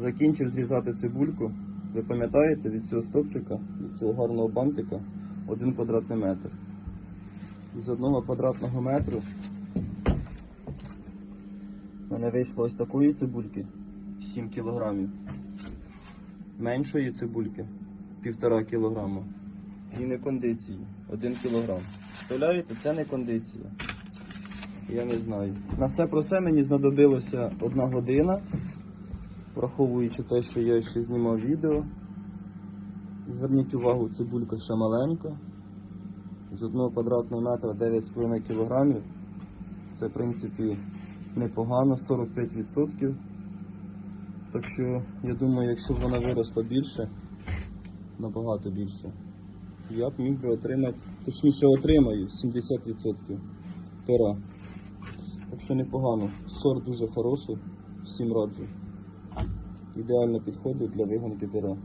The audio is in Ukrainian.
Закінчив зрізати цибульку. Ви пам'ятаєте, від цього стопчика, від цього гарного бантика, один квадратний метр. З одного квадратного метру в мене вийшло ось такої цибульки 7 кілограмів. Меншої цибульки 1,5 кілограма. І не кондиції 1 кілограм. Представляєте, це не кондиція. Я не знаю. На все про все мені знадобилося одна година, враховуючи те, що я ще знімав відео. Зверніть увагу, цибулька ще маленька. З одного квадратного метра 9,5 кг. Це, в принципі, непогано, 45%. Так що, я думаю, якщо б вона виросла більше, набагато більше, я б міг би отримати, точніше отримаю 70% пера. Так що непогано. Сорт дуже хороший, всім раджу. Ідеально підходить для вигонки пера.